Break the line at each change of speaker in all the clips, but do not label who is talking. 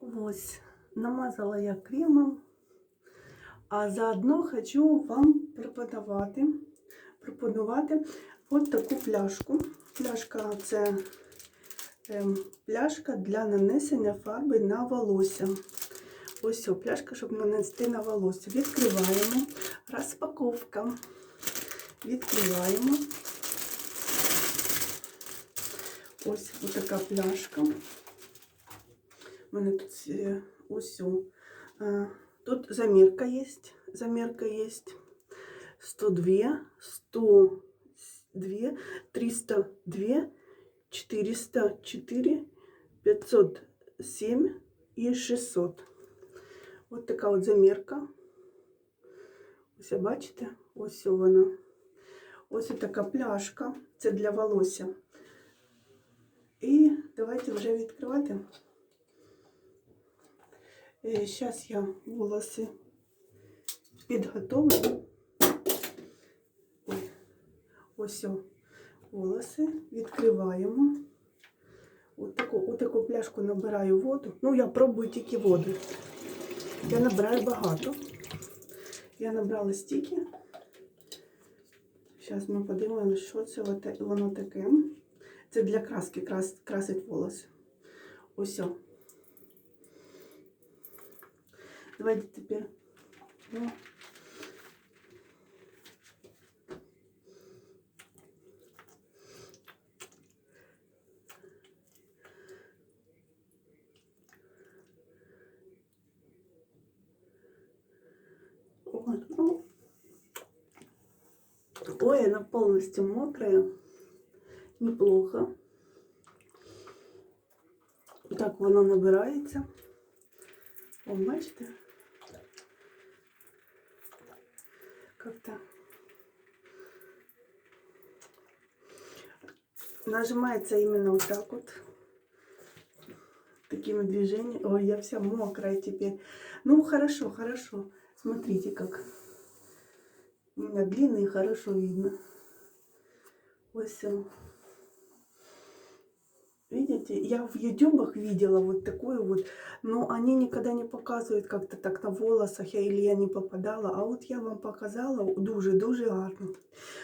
Ось, намазала я кремом, а заодно хочу вам пропонувати, пропонувати от таку пляшку. Пляшка це ем, пляшка для нанесення фарби на волосся. Ось о, пляшка, щоб нанести на волосся. Відкриваємо. Розпаковка. Відкриваємо. Ось така пляшка. У мене тут е, ось. о, е, Тут замірка є. Замірка є. 102, 102, 302, 404, 507 і 600. Ось така от замірка. Ось бачите? Ось вона. Ось така пляшка. Це для волосся. І давайте вже відкривати. Зараз я волоси підготовлю. Ось о, волоси відкриваємо. Ось таку, таку пляшку набираю воду. Ну, я пробую тільки воду. Я набираю багато. Я набрала стільки. Зараз ми подивимося, що це воно таке. Це для краски, крас, красить волоси. Ось. о. Давайте тепер. Ну. Ой, ну. Ой, она полностью мокрая. Неплохо. Так воно набирається. О, бачите? Как-то нажимается именно вот так вот. Такими движениями. Ой, я вся мокрая теперь. Ну, хорошо, хорошо. Смотрите, как у меня длинный, хорошо видно. Вот все. Видите, я в ютубах видела вот такую вот, но они никогда не показывают как-то так на волосах, я, или я не попадала, а от я вам показала дуже-дуже гарно.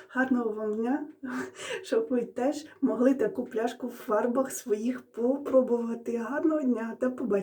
Гарного вам дня, щоб ви теж могли таку пляшку в фарбах своїх попробувати. Гарного дня, та побачення.